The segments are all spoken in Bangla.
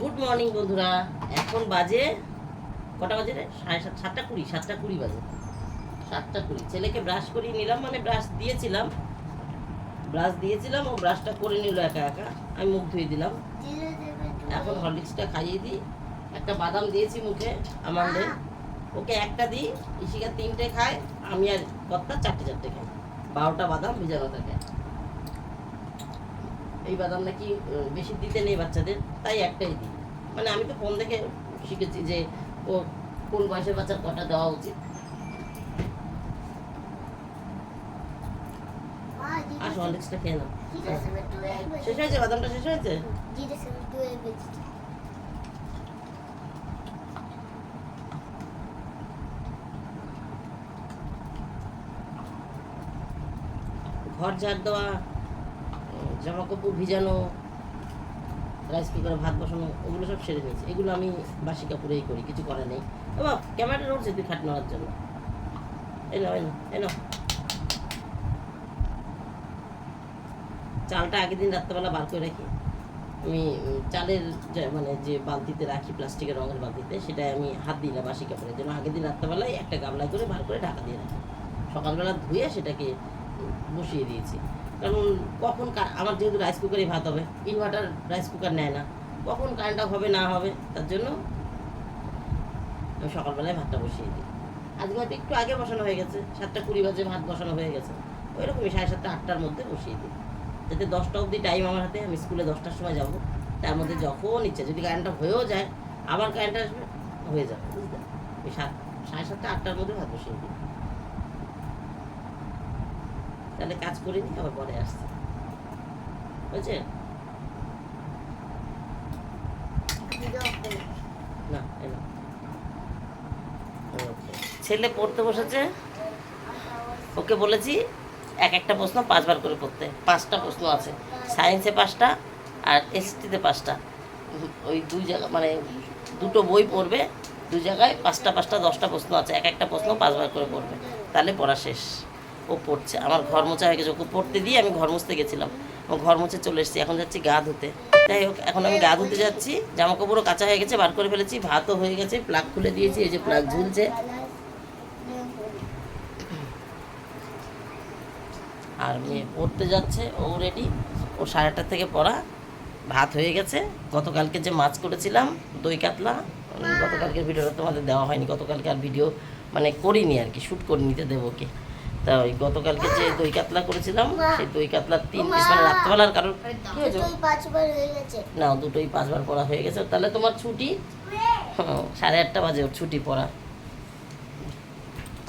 গুড মর্নিং বন্ধুরা। এখন বাজে কটা বাজে রে? সাড়ে সাত সাতটা কুড়ি সাতটা কুড়ি বাজে। সাতটা কুড়ি। ছেলেকে ব্রাশ করিয়ে নিলাম মানে ব্রাশ দিয়েছিলাম। ব্রাশ দিয়েছিলাম, ও ব্রাশটা করে নিল একা একা। আমি মুখ ধুয়ে দিলাম। এখন হরলিক্সটা খাইয়ে দিই। একটা বাদাম দিয়েছি মুখে আমান্ডে ওকে একটা দিই। ইশিকা তিনটে খায়, আমি আর কর্তা চারটে চারটে খাই। বারোটা বাদাম ভিজানো থাকে এই বাদাম নাকি বেশি দিতে নেই বাচ্চাদের? তাই একটাই দিই। মানে আমি তো ফোন দেখে শিখেছি যে, ও কোন বয়সের বাচ্চার কটা দেওয়া উচিত। খেয়ে শেষ হয়েছে? বাদামটা শেষ হয়েছে? ঘর ঝাড় দেওয়া জামা কাপড় ভিজানো রাইস কুকারে ভাত বসানো, ওগুলো সব সেরে নিয়েছি। এগুলো আমি বাসি কাপড়েই করি, কিছু করার নেই। বাপ ক্যামেরাটা রয়েছে তুই খাট নেওয়ার জন্য। নাও, এই নাও চালটা আগের দিন রাত্রেবেলা বার করে রাখি। আমি চালের মানে যে বালতিতে রাখি, প্লাস্টিকের রঙের বালতিতে সেটা আমি হাত দিই না বাসি কাপড়ের জন্য। আগের দিন রাত্রেবেলায় একটা গামলায় করে বার করে ঢাকা দিয়ে রাখি। সকালবেলা ধুয়ে সেটাকে বসিয়ে দিয়েছি। কারণ কখন আমার যেহেতু রাইস কুকারে ভাত হবে ইনভার্টার রাইস কুকার নেয় না। কখন কারেন্টটা হবে না হবে তার জন্য আমি সকালবেলায় ভাতটা বসিয়ে দিই। আজকে হয়তো একটু আগে বসানো হয়ে গেছে সাতটা কুড়ি বাজে ভাত বসানো হয়ে গেছে। ওই রকমই সাড়ে সাতটা আটটার মধ্যে বসিয়ে দিই। যাতে দশটা অবধি টাইম আমার হাতে আমি স্কুলে দশটার সময় যাব। তার মধ্যে যখন ইচ্ছা যদি কারেন্টটা হয়েও যায় আবার কারেন্টটা আসবে হয়ে যাবে বুঝলে? ওই সাত সাড়ে সাতটা আটটার মধ্যে ভাত বসিয়ে দিই। তাহলে কাজ করে নিই আবার পরে আসছি। বুঝছে না ছেলে পড়তে বসেছে? ওকে বলেছি, এক একটা প্রশ্ন পাঁচবার করে পড়তে। পাঁচটা প্রশ্ন আছে। সায়েন্সে পাঁচটা আর এসটিতে পাঁচটা। ওই দুই জায়গা মানে দুটো বই পড়বে দু জায়গায় পাঁচটা পাঁচটা, দশটা প্রশ্ন আছে। এক একটা প্রশ্ন পাঁচবার করে পড়বে। তাহলে পড়া শেষ। ও পড়ছে। আমার ঘর মোছা হয়ে গেছে, ওকে পড়তে দিয়ে আমি ঘর মুছতে গেছিলাম। ও ঘর মুছে চলে এসেছি, এখন যাচ্ছি গা ধুতে। যাই হোক, এখন আমি গা ধুতে যাচ্ছি জামা কাপড়ও কাঁচা হয়ে গেছে, বার করে ফেলেছি, ভাতও হয়ে গেছে প্লাগ খুলে দিয়েছি, এই যে প্লাগ ঝুলছে। আর মেয়ে পড়তে যাচ্ছে, ও রেডি ও সাড়ে থেকে পড়া, ভাত হয়ে গেছে। গতকালকে যে মাছ করেছিলাম, দই কাতলা গতকালকের ভিডিওটা তোমাদের দেওয়া হয়নি, গতকালকে আর ভিডিও মানে করিনি আর কি শ্যুট করে নিতে দেবো কি তা ওই গতকালকে যে দই কাতলা করেছিলাম সেই দই কাতলার তিন পিস মানে রাত্রেবেলার কারোর কি হয়েছে? পাঁচবার গেছে। না দুটোই পাঁচবার পড়া হয়ে গেছে। তাহলে তোমার ছুটি? হ্যাঁ, সাড়ে আটটা বাজে ওর ছুটি পড়া।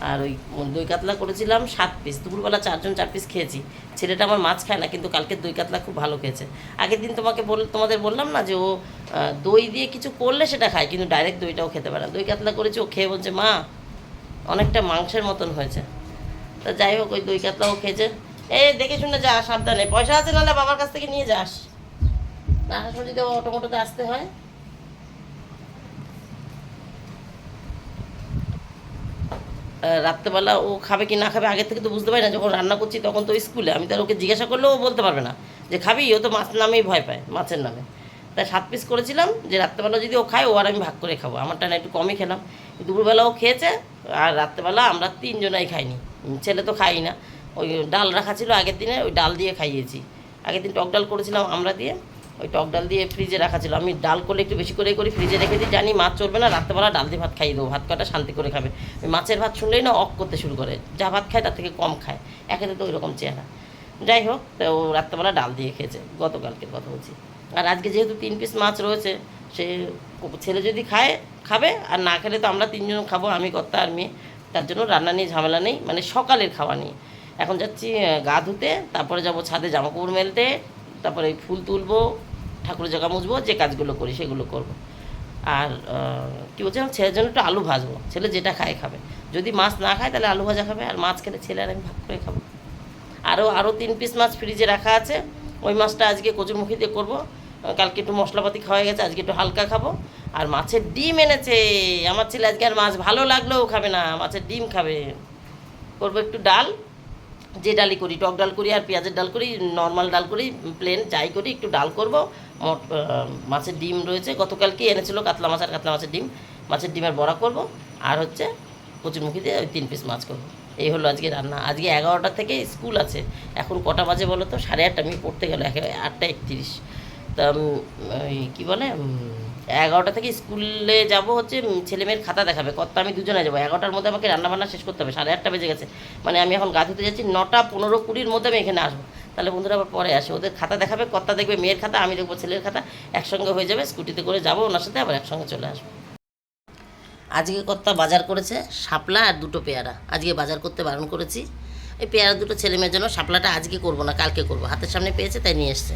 আর ওই দই কাতলা করেছিলাম সাত পিস। দুপুরবেলা চারজন চার পিস খেয়েছি। ছেলেটা আমার মাছ খায় না কিন্তু কালকে দই কাতলা খুব ভালো খেয়েছে। আগের দিন তোমাকে বল তোমাদের বললাম না যে ও দই দিয়ে কিছু করলে সেটা খায় কিন্তু ডাইরেক্ট দইটাও খেতে পারে না। দই কাতলা করেছি ও খেয়ে বলছে মা অনেকটা মাংসের মতন হয়েছে। তা যাই হোক, ওই দই কাতলাও খেয়েছে। এ দেখে শুনে যা, সাবধানে। পয়সা আছে নাহলে বাবার কাছ থেকে নিয়ে যাস। আসলে যদি অটো মোটোতে আসতে হয়। রাত্রেবেলা ও খাবে কি না খাবে আগের থেকে তো বুঝতে পারি না। যখন রান্না করছি তখন তো স্কুলে। আমি তার ওকে জিজ্ঞাসা করলেও বলতে পারবে না যে, খাবি? ও তো মাছ নামেই ভয় পায়, মাছের নামে। তাই সাত পিস করেছিলাম যে, রাত্রেবেলা যদি ও খায়, ও আর আমি ভাগ করে খাব। আমারটা না একটু কমই খেলাম। দুপুরবেলা ও খেয়েছে, আর রাত্রেবেলা আমরা তিনজনাই খাইনি। ছেলে তো খাই না। ওই ডাল রাখা ছিল আগের দিনে, ওই ডাল দিয়ে খাইয়েছি। আগের দিন টক ডাল করেছিলাম আমরা দিয়ে, ওই টক ডাল দিয়ে ফ্রিজে রাখা ছিল। আমি ডাল করলে একটু বেশি করে করি ফ্রিজে রেখে দিই, জানি মাছ চলবে না, রাত্রেবেলা ডাল দিয়ে ভাত খাইয়ে দেবো, ভাত কটা শান্তি করে খাবে। ওই মাছের ভাত শুনলেই না অক করতে শুরু করে, যা ভাত খায় তার থেকে কম খায় একেতে তো ওই রকম চেহারা। যাই হোক, তো ও রাত্রেবেলা ডাল দিয়ে খেয়েছে, গতকালকের কথা বলছি। আর আজকে যেহেতু তিন পিস মাছ রয়েছে, সে ছেলে যদি খায়, খাবে, আর না খেলে তো আমরা তিনজন খাব, আমি কর্তা আর মেয়ে। তার জন্য রান্না নিয়ে ঝামেলা নেই মানে সকালের খাওয়া নিয়ে। এখন যাচ্ছি গা ধুতে, তারপরে যাব ছাদে জামা কাপড় মেলতে, তারপরে ফুল তুলবো, ঠাকুরের জায়গা মুছবো, যে কাজগুলো করি সেগুলো করব। আর কী বলছিলাম, ছেলের জন্য একটু আলু ভাজবো, ছেলে যেটা খায় খাবে। যদি মাছ না খায় তাহলে আলু ভাজা খাবে, আর মাছ খেলে ছেলে আর আমি ভাগ করে খাব। আরও আরও তিন পিস মাছ ফ্রিজে রাখা আছে, ওই মাছটা আজকে কচুরমুখী দিয়ে করব, কালকে একটু মশলাপাতি খাওয়া গেছে, আজকে একটু হালকা খাব। আর মাছের ডিম এনেছে। আমার ছেলে আজকে আর মাছ ভালো লাগলেও খাবে না, মাছের ডিম খাবে। করব একটু ডাল, যে ডালই করি, টক ডাল করি আর পেঁয়াজের ডাল করি, নর্মাল ডাল করি প্লেন যাই করি, একটু ডাল করব। মাছের ডিম রয়েছে গতকাল গতকালকে এনেছিল কাতলা মাছ আর কাতলা মাছের ডিম। মাছের ডিমের বড়া করব, আর হচ্ছে কচুরমুখী দিয়ে ওই তিন পিস মাছ করব। এই হলো আজকে রান্না। আজকে এগারোটা থেকে স্কুল আছে, এখন কটা বাজে বলো তো? সাড়ে আটটা, আমি পড়তে গেলো একেবারে আটটা একত্রিশ। তা কী বলে এগারোটা থেকে স্কুলে যাব হচ্ছে ছেলেমেয়ের খাতা দেখাবে। কত আমি দুজনে যাব? এগারোটার মধ্যে আমাকে রান্নাবান্না শেষ করতে হবে। সাড়ে আটটা বেজে গেছে। মানে আমি এখন গা ধুতে যাচ্ছি, নটা পনেরো কুড়ির মধ্যে আমি এখানে আসব। তাহলে বন্ধুরা আবার পরে আসে। ওদের খাতা দেখাবে কর্তা দেখবে মেয়ের খাতা, আমি দেখব ছেলের খাতা। একসঙ্গে হয়ে যাবে, স্কুটিতে করে যাব, ওনার সাথে আবার একসঙ্গে চলে আসব। আজকে কর্তা বাজার করেছে শাপলা আর দুটো পেয়ারা। আজকে বাজার করতে বারণ করেছি। এই পেয়ারা দুটো ছেলে মেয়ের জন্য শাপলাটা আজকে করব না, কালকে করব। হাতের সামনে পেয়েছে, তাই নিয়ে এসছে।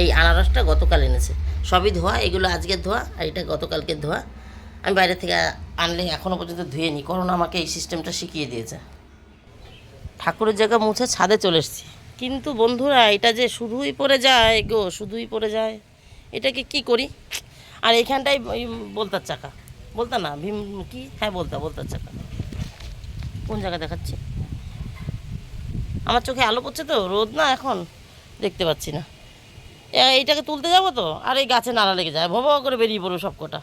এই আনারসটা গতকাল এনেছে। সবই ধোয়া, এগুলো আজকের ধোয়া, আর এটা গতকালকের ধোয়া। আমি বাইরে থেকে আনলে এখনও পর্যন্ত ধুয়ে নিই করোনা আমাকে এই সিস্টেমটা শিখিয়ে দিয়েছে। ঠাকুরের জায়গা মুছে ছাদে চলে এসেছি। কিন্তু বন্ধুরা, এটা যে শুধুই পড়ে যায় গো, শুধুই পড়ে যায়। এটাকে কি করি? আর এখানটাই বলতার চাকা। বলতা না, ভীম কি? হ্যাঁ বলতা, বলতার চাকা। কোন জায়গা দেখাচ্ছি? আমার চোখে আলো পড়ছে তো, রোদ না এখন, দেখতে পাচ্ছি না। এইটাকে তুলতে যাব তো? আর এই গাছে নাড়া লেগে যায় ভব করে বেরিয়ে পড়ব সব কটা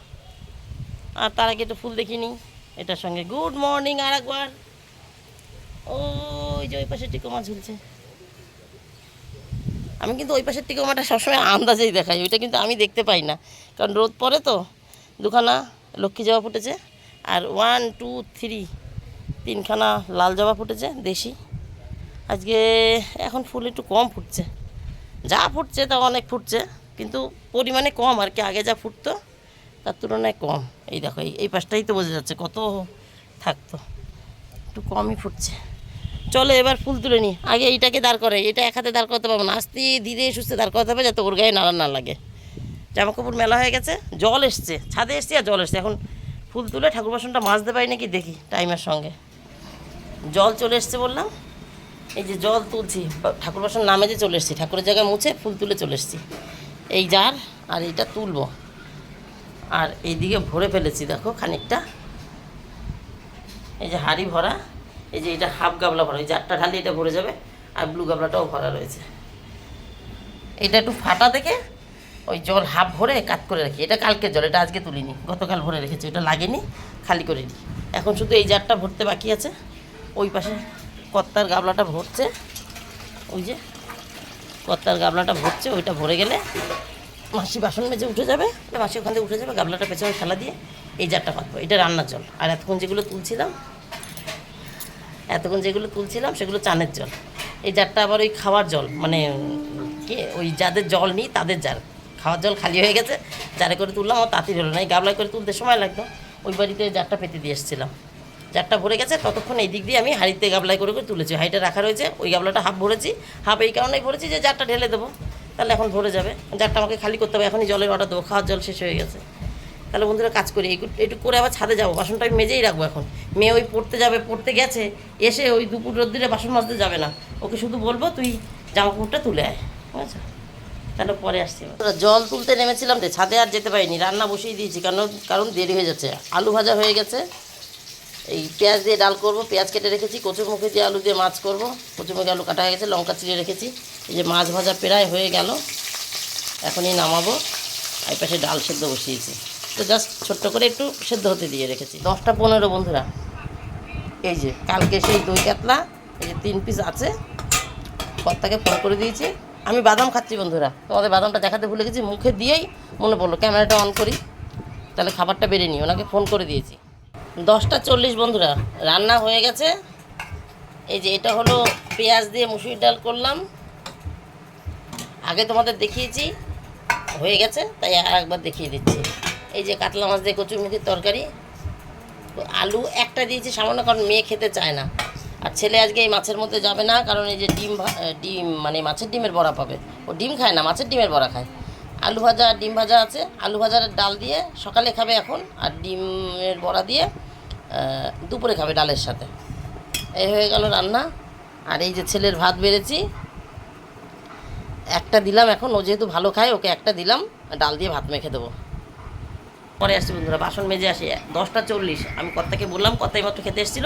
আর তার আগে একটু ফুল দেখিনি এটার সঙ্গে গুড মর্নিং আর একবার। ওই যে ওই পাশে টিকোমা ঝুলছে। আমি কিন্তু ওই পাশের টিকোমাটা সবসময় আন্দাজেই দেখাই, ওইটা কিন্তু আমি দেখতে পাই না। কারণ রোদ পড়ে তো, দুখানা লক্ষ্মী জবা ফুটেছে, আর ওয়ান টু থ্রি তিনখানা লাল জবা ফুটেছে, দেশি। আজকে এখন ফুল একটু কম ফুটছে। যা ফুটছে তা অনেক ফুটছে, কিন্তু পরিমাণে কম আর কি, আগে যা ফুটতো তার তুলনায় কম। এই দেখো, এই এই পাশটাই তো বোঝা যাচ্ছে কত থাকতো। একটু কমই ফুটছে। চলো এবার ফুল তুলে নি আগে এইটাকে দাঁড় করে, এটা এক হাতে দাঁড় করতে পারব না। আস্তে ধীরে সুস্থে দাঁড় করতে হবে যাতে ওর গায়ে নাড়া না লাগে। জামা কাপড় মেলা হয়ে গেছে, জল এসছে, ছাদে এসছে আর জল এসছে। এখন ফুল তুলে ঠাকুর বাসনটা মাজতে পারি নাকি দেখি, টাইমের সঙ্গে। জল চলে এসছে বললাম। এই যে জল তুলছি ঠাকুর বাসন নামে যে চলে এসেছি, ঠাকুরের জায়গায় মুছে ফুল তুলে চলে এসেছি। এই জার আর এইটা তুলবো। আর এইদিকে ভরে ফেলেছি, দেখো খানিকটা। এই যে হাড়ি ভরা, এই যে এটা হাফ গাবলা ভরা, এই জারটা ঢালি এটা ভরে যাবে, আর ব্লু গাবলাটাও ভরা রয়েছে। এটা একটু ফাটা দেখে ওই জল হাফ ভরে কাত করে রাখি। এটা কালকের জল, এটা আজকে তুলিনি, গতকাল ভরে রেখেছি, ওটা লাগেনি, খালি করে নিই এখন শুধু এই জারটা ভরতে বাকি আছে, ওই পাশে কত্তার গাবলাটা ভরছে। ওই যে কত্তার গাবলাটা ভরছে, ওইটা ভরে গেলে মাসি বাসন মেজে উঠে যাবে। মাসি ওখান থেকে উঠে যাবে গাবলাটা পেছনে ফেলা দিয়ে এই জারটা পাতবো এটা রান্নার জল। আর এতক্ষণ যেগুলো তুলছিলাম, এতক্ষণ যেগুলো তুলছিলাম সেগুলো চানের জল। এই জারটা আবার ওই খাওয়ার জল মানে কি, ওই যাদের জল নিই তাদের জার। খাওয়ার জল খালি হয়ে গেছে জারে করে তুললাম, আমার তাঁতি হলো না। এই গাবলায় করে তুলতে সময় লাগতো, ওই বাড়িতে জারটা পেতে দিয়ে এসেছিলাম। জারটা ভরে গেছে, ততক্ষণ এই দিক দিয়ে আমি হাঁড়িতে গাবলাই করে করে তুলেছি। হাঁড়িটা রাখা রয়েছে, ওই গাবলাটা হাফ ভরেছি। হাফ এই কারণেই ভরেছি যে জারটা ঢেলে দেবো। তাহলে এখন ভরে যাবে। জারটা আমাকে খালি করতে হবে, এখনই জলের অর্ডার দেবো। খাওয়ার জল শেষ হয়ে গেছে। তাহলে বন্ধুরা কাজ করি, একটু করে আবার ছাদে যাব। বাসনটা আমি মেজেই রাখব এখন। মেয়ে ওই পড়তে যাবে, পড়তে গেছে, এসে ওই দুপুর রোদ্দুরে বাসন মাজতে যাবে না। ওকে শুধু বলব, তুই জামা কাপড়টা তুলে আয়। বুঝেছ তাহলে পরে আসছি। জল তুলতে নেমেছিলাম রে ছাদে আর যেতে পারিনি। রান্না বসিয়ে দিয়েছি, কারণ কারণ দেরি হয়ে যাচ্ছে। আলু ভাজা হয়ে গেছে। এই পেঁয়াজ দিয়ে ডাল করব, পেঁয়াজ কেটে রেখেছি, কচুর মুখে দিয়ে আলু দিয়ে মাছ করব। কচুর মুখে আলু কাটা হয়ে গেছে, লঙ্কা চিড়ে রেখেছি। এই যে মাছ ভাজা প্রায় হয়ে গেল, এখনই নামাবো। এই পাশে ডাল সেদ্ধ বসিয়েছি। তো জাস্ট ছোট্ট করে একটু সেদ্ধ হতে দিয়ে রেখেছি। দশটা পনেরো বন্ধুরা। এই যে কালকে সেই দই কাতলা, এই যে তিন পিস আছে। কর্তাকে ফোন করে দিয়েছি। আমি বাদাম খাচ্ছি বন্ধুরা। তোমাদের বাদামটা দেখাতে ভুলে গেছি, মুখে দিয়েই মনে পড়ল। ক্যামেরাটা অন করি। তাহলে খাবারটা বেড়ে নিই। ওনাকে ফোন করে দিয়েছি। দশটা চল্লিশ বন্ধুরা, রান্না হয়ে গেছে। এই যে এটা হলো পেঁয়াজ দিয়ে মুসুরি ডাল করলাম। আগে তোমাদের দেখিয়েছি, হয়ে গেছে, তাই আর একবার দেখিয়ে দিচ্ছি। এই যে কাতলা মাছ দিয়ে কচুরমুখির তরকারি, তো আলু একটা দিয়েছি সামান্য, কারণ মেয়ে খেতে চায় না। আর ছেলে আজকে এই মাছের মধ্যে যাবে না, কারণ এই যে ডিম ডিম মানে মাছের ডিমের বড়া পাবে। ও ডিম খায় না, মাছের ডিমের বড়া খায়। আলু ভাজা, ডিম ভাজা আছে, আলু ভাজার ডাল দিয়ে সকালে খাবে এখন, আর ডিমের বড়া দিয়ে দুপুরে খাবে ডালের সাথে। এই হয়ে গেল রান্না। আর এই যে ছেলের ভাত বেড়েছি, একটা দিলাম এখন, ও যেহেতু ভালো খায়, ওকে একটা দিলাম, ডাল দিয়ে ভাত মেখে দেবো। পরে আসছি বন্ধুরা, বাসন মেজে আসি। দশটা চল্লিশ। আমি কর্তাকে বললাম কর্তাই মাত্র খেতে এসেছিল।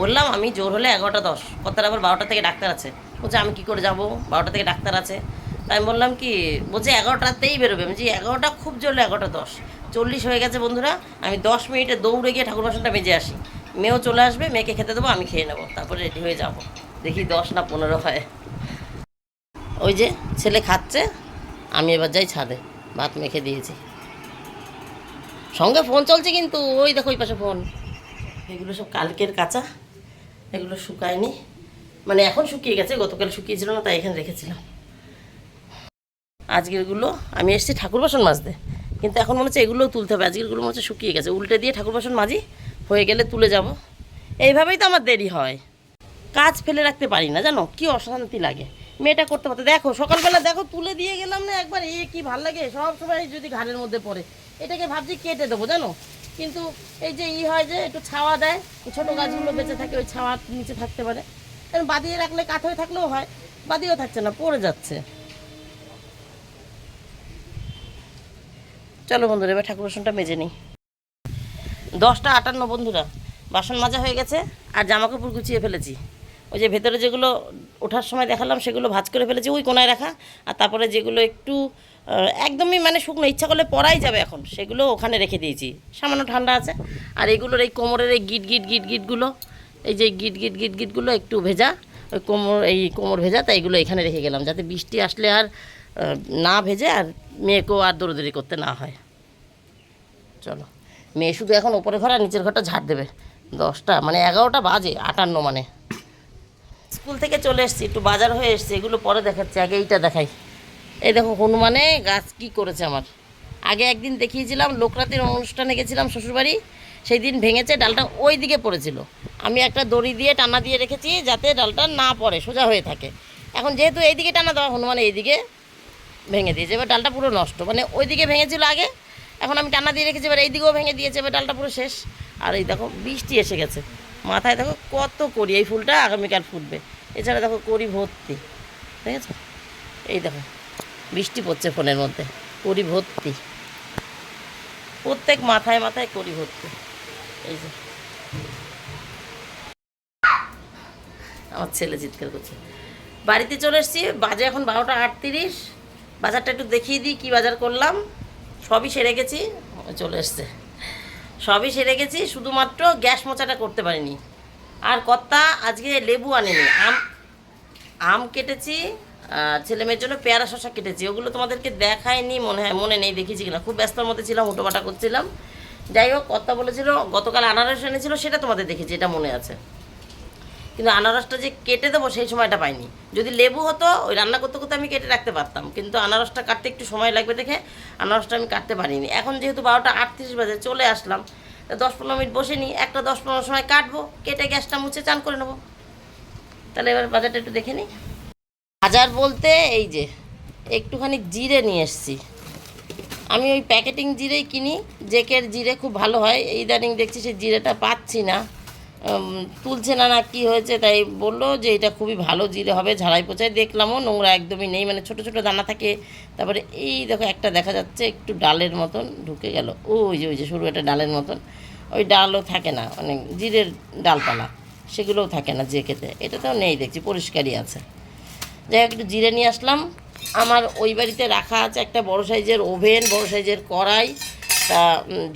বললাম, আমি জোর হলে এগারোটা দশ। কর্তার আবার বারোটা থেকে ডাক্তার আছে। বলছে, আমি কী করে যাব? বারোটা থেকে ডাক্তার আছে। তাই আমি বললাম কি, বলছে, এগারোটাতেই বেরোবে। আমি যে এগারোটা খুব জোরলে এগারোটা দশ। চল্লিশ হয়ে গেছে বন্ধুরা, আমি দশ মিনিটে দৌড়ে গিয়ে ঠাকুর বাসনটা মেজে আসি। মেয়েও চলে আসবে, মেয়েকে খেতে দেবো, আমি খেয়ে নেব, তারপরে রেডি হয়ে যাব। দেখি দশ না পনেরো হয়। ওই যে ছেলে খাচ্ছে, আমি এবার যাই ছাদে, ভাত মেখে দিয়েছি। সঙ্গে ফোন চলছে কিন্তু, ওই দেখো ওই পাশে ফোন এগুলো সব কালকের কাঁচা, এগুলো শুকায়নি। মানে এখন শুকিয়ে গেছে, গতকাল শুকিয়েছিল না, তাই এখানে রেখেছিলাম। আজকেরগুলো আমি এসেছি ঠাকুর বাসন মাজতে। কিন্তু এখন মনে হচ্ছে এগুলোও তুলতে হবে। আজকেরগুলো মনে হচ্ছে শুকিয়ে গেছে। উল্টে দিয়ে ঠাকুর বাসন মাজি হয়ে গেলে তুলে যাব। এইভাবেই তো আমার দেরি হয়। কাজ ফেলে রাখতে পারি না, জানো? কি অশান্তি লাগে। মেয়েটা করতে পারতে। দেখো, সকালবেলা দেখো, তুলে দিয়ে গেলাম না একবার। এ কি ভালো লাগে? সব সময় যদি ঘাড়ের মধ্যে পড়ে। এটাকে ভাবছি কেটে দেবো, জানো? কিন্তু এই যে ই হয় যে, একটু ছাওয়া দেয়। ছোটো গাছগুলো বেঁচে থাকে, ওই ছাওয়ার নিচে থাকতে পারে। কারণ বাদিয়ে রাখলে কাঠ হয়ে থাকলেও হয় বাদিয়েও থাকছে না, পড়ে যাচ্ছে। চলো বন্ধুরা, এবার ঠাকুর বাসনটা মেজে নিই। দশটা আটান্ন বন্ধুরা, বাসন মাজা হয়ে গেছে আর জামা কাপড় গুছিয়ে ফেলেছি। ওই যে ভেতরে যেগুলো ওঠার সময় দেখালাম, সেগুলো ভাজ করে ফেলেছি, ওই কোনায় রাখা। আর তারপরে যেগুলো একটু একদমই মানে শুকনো, ইচ্ছা করলে পরাই যাবে এখন, সেগুলো ওখানে রেখে দিয়েছি। সামান্য ঠান্ডা আছে। আর এগুলোর এই কোমরের এই গিট গিট গিট গিটগুলো এই যে গিট গিট গিট গিটগুলো একটু ভেজা, ওই কোমর, এই কোমর ভেজা, তাই এগুলো এখানে রেখে গেলাম, যাতে বৃষ্টি আসলে আর না ভেজে আর মেয়েকেও আর দৌড়দৌড়ি করতে না হয়। চলো। মেয়ে শুধু এখন ওপরে ঘর আর নিচের ঘরটা ঝাড় দেবে। দশটা মানে এগারোটা বাজে, আটান্ন মানে। স্কুল থেকে চলে এসেছি, একটু বাজার হয়ে এসেছি, এগুলো পরে দেখাচ্ছি, আগে এইটা দেখাই। এই দেখো হনুমানে গাছ কি করেছে আমার। আগে একদিন দেখিয়েছিলাম, লোকরাতের অনুষ্ঠানে গেছিলাম শ্বশুরবাড়ি সেই দিন ভেঙেছে, ডালটা ওই দিকে পড়েছিল। আমি একটা দড়ি দিয়ে টানা দিয়ে রেখেছি, যাতে ডালটা না পড়ে, সোজা হয়ে থাকে। এখন যেহেতু এইদিকে টানা দেওয়া, হনুমান এইদিকে ভেঙে দিয়েছে। এবার ডালটা পুরো নষ্ট। মানে ওই দিকে ভেঙেছিল আগে, এখন আমি টানা দিয়ে রেখেছি, এবার এই দিকেও ভেঙে দিয়েছে, এবার ডালটা পুরো শেষ। আর এই দেখো, বৃষ্টি এসে গেছে। মাথায় দেখো কত করি, এই ফুলটা আগামীকাল ফুটবে। এছাড়া দেখো করি ভর্তি। ঠিক আছে? এই দেখো, বৃষ্টি পড়ছে ফোনের মধ্যে, করি ভর্তি। প্রত্যেক মাথায় মাথায় করি ভর্তি। এই যে। আমার ছেলে চিৎকার করছে। বাড়িতে চলে এসেছি, বাজে এখন বারোটা আটত্রিশ। বাজারটা একটু দেখিয়ে দিই, কী বাজার করলাম। সবই সেরে গেছি, চলে এসছে। সবই সেরে গেছি, শুধুমাত্র গ্যাস মোচাটা করতে পারিনি। আর কর্তা আজকে লেবু আনেনি, আম আম কেটেছি ছেলে মেয়ের জন্য পেয়ারা শশা কেটেছি। ওগুলো তোমাদেরকে দেখায়নি, মনে হয়, মনে নেই দেখেছি কিনা। খুব ব্যস্তর মধ্যে ছিলাম উটোপাটা করছিলাম। যাই হোক, কর্তা বলেছিল, গতকাল আনারস এনেছিল, সেটা তোমাদের দেখেছি, এটা মনে আছে। কিন্তু আনারসটা যে কেটে দেবো সেই সময়টা পাইনি। যদি লেবু হতো, ওই রান্না করতে করতে আমি কেটে রাখতে পারতাম। কিন্তু আনারসটা কাটতে একটু সময় লাগবে দেখে আনারসটা আমি কাটতে পারিনি। এখন যেহেতু বারোটা আটত্রিশ বাজে, চলে আসলাম। দশ পনেরো মিনিট বসে নিই, একটা দশ পনেরো সময় কাটবো, কেটে গ্যাসটা মুছে চান করে নেব। তাহলে এবার বাজারটা একটু দেখে নিই। বাজার বলতে এই যে, একটুখানি জিরে নিয়ে এসছি। আমি ওই প্যাকেটিং জিরেই কিনি জেকের জিরে খুব ভালো হয়। ইদানিং দেখছি সেই জিরেটা পাচ্ছি না। তুলছে না না কী হয়েছে তাই বলল যে এটা খুবই ভালো জিরে হবে ঝাড়াই পোচাই দেখলামও, নোংরা একদমই নেই মানে ছোট ছোট দানা থাকে। তারপরে এই দেখো একটা দেখা যাচ্ছে, একটু ডালের মতন ঢুকে গেল। ওই যে ওই যে সরু একটা ডালের মতন। ওই ডালও থাকে না অনেক জিরের ডালপালা, সেগুলোও থাকে না যে খেতে এটা তো নেই দেখছি, পরিষ্কারই আছে। যাই হোক, একটু জিরে নিয়ে আসলাম। আমার ওই বাড়িতে রাখা আছে একটা বড় সাইজের ওভেন, বড় সাইজের কড়াই। তা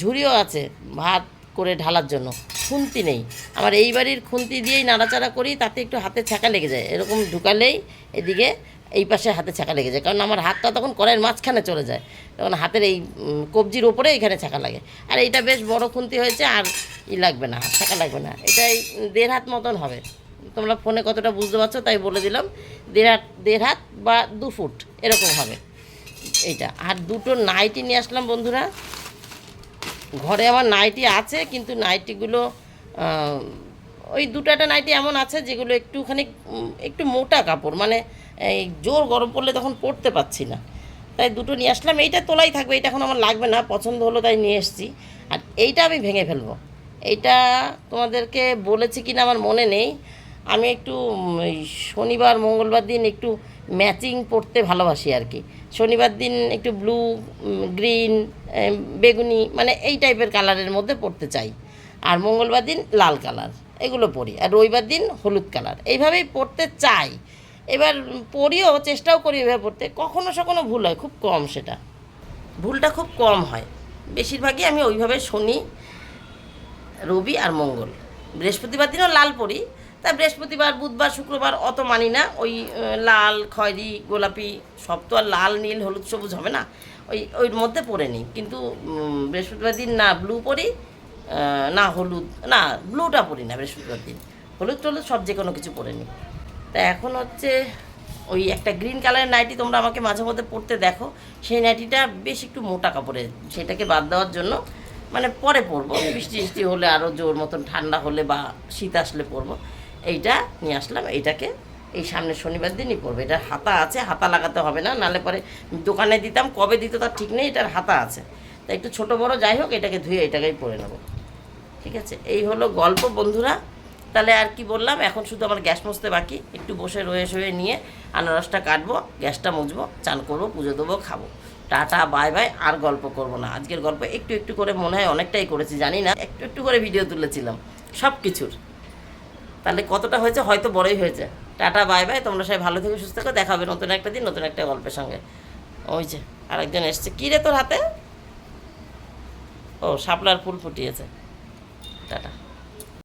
ঝুড়িও আছে ভাত করে ঢালার জন্য। খুন্তি নেই। আমার এই বাড়ির খুন্তি দিয়েই নাড়াচাড়া করি, তাতে একটু হাতে ছাকা লেগে যায়। এরকম ঢুকালেই এদিকে এই পাশে হাতে ছাকা লেগে যায়। কারণ আমার হাতটা তখন কড়াইয়ের মাঝখানে চলে যায়। তখন হাতের এই কবজির ওপরে এখানে ছাকা লাগে। আর এইটা বেশ বড় খুন্তি হয়েছে, আর ই লাগবে না ছাকা লাগবে না। এটা এই দেড় হাত মতন হবে। তোমরা ফোনে কতটা বুঝতে পারছ তাই বলে দিলাম। দেড় হাত দেড় হাত বা দু ফুট, এরকম হবে। এইটা। আর দুটো নাইটি নিয়ে আসলাম বন্ধুরা। ঘরে আমার নাইটি আছে, কিন্তু নাইটিগুলো ওই দুটো একটা নাইটি এমন আছে যেগুলো একটুখানি একটু মোটা কাপড় মানে এই জোর গরম পড়লে তখন পরতে পারছি না। তাই দুটো নিয়ে আসলাম, এইটা তোলাই থাকবে এটা এখন আমার লাগবে না, পছন্দ হলো তাই নিয়ে এসেছি। আর এইটা আমি ভেঙে ফেলব। এইটা তোমাদেরকে বলেছি কি না আমার মনে নেই। আমি একটু শনিবার, মঙ্গলবার দিন একটু ম্যাচিং পড়তে ভালোবাসি আর কি। শনিবার দিন একটু ব্লু গ্রিন বেগুনি মানে এই টাইপের কালারের মধ্যে পরতে চাই। আর মঙ্গলবার দিন লাল কালার এগুলো পরি আর রবিবার দিন হলুদ কালার এইভাবেই পরতে চাই। এবার পরিও চেষ্টাও করি এভাবে পড়তে। কখনো সখনো ভুল হয়, খুব কম সেটা। ভুলটা খুব কম হয়। বেশিরভাগই আমি ওইভাবে শনি, রবি আর মঙ্গল। বৃহস্পতিবার দিনও লাল পরি তা বৃহস্পতিবার, বুধবার, শুক্রবার অত মানি না। ওই লাল, খয়েরি, গোলাপি, সব তো আর লাল, নীল, হলুদ, সবুজ হবে না। ওই, ওইর মধ্যে পরে নিই কিন্তু বৃহস্পতিবার দিন না ব্লু পরি না হলুদ, না, ব্লুটা পরি না বৃহস্পতিবার দিন। হলুদ, টলুদ সব যে কোনো কিছু পরে নিই তা এখন হচ্ছে, ওই একটা গ্রিন কালারের নাইটি তোমরা আমাকে মাঝে মধ্যে পরতে দেখো। সেই নাইটিটা বেশ একটু মোটা কাপড়ের সেটাকে বাদ দেওয়ার জন্য মানে পরে পরবো। বৃষ্টি বৃষ্টি হলে আরও জোর মতন ঠান্ডা হলে বা শীত আসলে পরবো। এইটা নিয়ে আসলাম, এইটাকে। এই সামনে শনিবার দিনই পড়বে। এটার হাতা আছে, হাতা লাগাতে হবে না, নালে পরে দোকানে দিতাম, কবে দিত তার ঠিক নেই, এটার হাতা আছে। তাই একটু ছোটো বড় যাই হোক, এটাকে ধুয়ে এটাকেই পরে নেব। ঠিক আছে? এই হলো গল্প, বন্ধুরা। তাহলে আর কি বললাম, এখন শুধু আমার গ্যাস মুছতে বাকি। একটু বসে রয়ে শয়ে নিয়ে আনারসটা কাটবো, গ্যাসটা মুছবো, চান করব, পুজো দেবো, খাব। Tata, bye bye. আর গল্প করব না। আজকের গল্প একটু একটু করে মনে হয় অনেকটাই করেছি, জানি না। একটু একটু করে ভিডিও তুলেছিলাম সব কিছুর তাহলে কতটা হয়েছে হয়তো বড়ই হয়েছে। টাটা বাই বাই তোমরা সবাই ভালো থেকে, সুস্থ থাকো, দেখা হবে নতুন একটা দিন, নতুন একটা গল্পের সঙ্গে। ওই যে, আরেকজন এসছে। কী রে তোর হাতে? ও, শাপলার ফুল ফুটিয়েছে। টাটা।